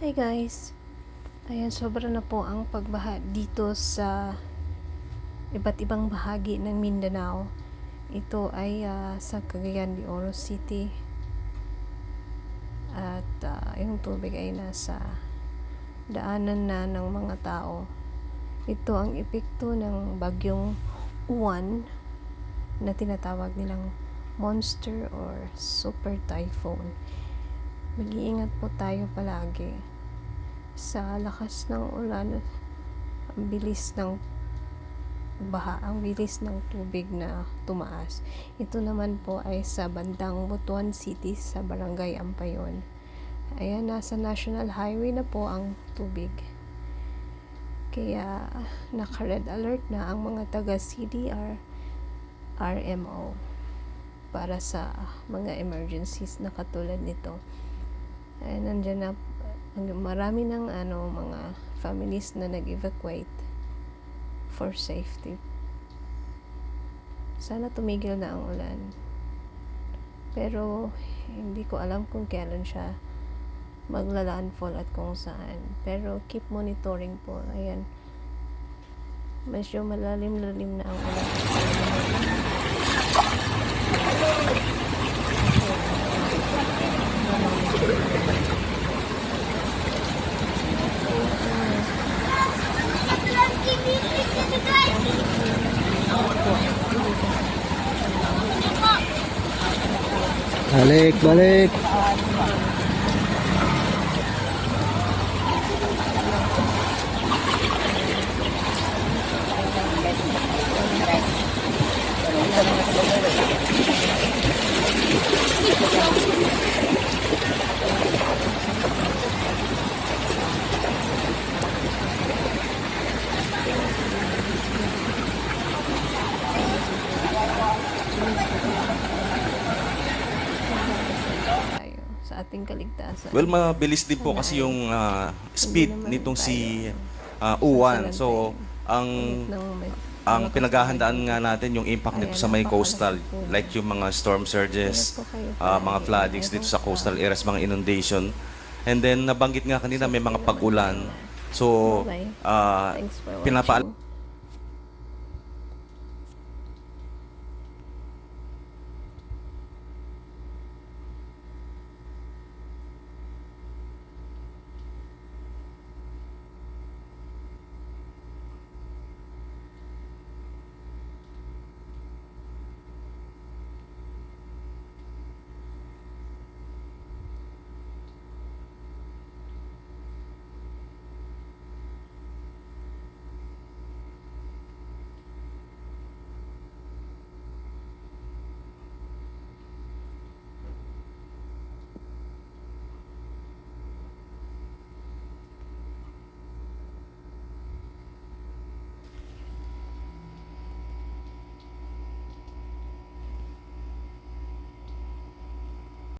Hi guys! Ayan, sobra na po ang pagbaha dito sa iba't ibang bahagi ng Mindanao. Ito ay ah, sa Cagayan de Oro City. At ah, yung tubig ay nasa daanan na ng mga tao. Ito ang epekto ng bagyong Uwan na tinatawag nilang monster or super typhoon. Mag-iingat po tayo palagi sa lakas ng ulan, ang bilis ng baha, ang bilis ng tubig na tumaas. Ito naman po ay sa bandang Butuan City sa Barangay Ampayon. Ayan, nasa National Highway na po ang tubig. Kaya naka-red alert na ang mga taga CDR RMO para sa mga emergencies na katulad nito. Ay, nandyan na marami ng ano mga families na nag-evacuate for safety. Sana tumigil na ang ulan. Pero hindi ko alam kung kailan siya magla-landfall at kung saan. Pero keep monitoring po. Ayan. Medyo malalim-lalim na ang ulan. Balik, balik. tayo sa ating kaligtasan. Well, mabilis din po kasi yung ah, speed nitong si ah, Uwan. So, ang ang pinaghahandaan na nga natin yung impact nito sa may coastal like yung mga storm surges, ah, mga floodings dito sa coastal areas, mga inundation. And then nabanggit nga kanina may mga pag-ulan. So, ah, Thanks for watching. pinapaal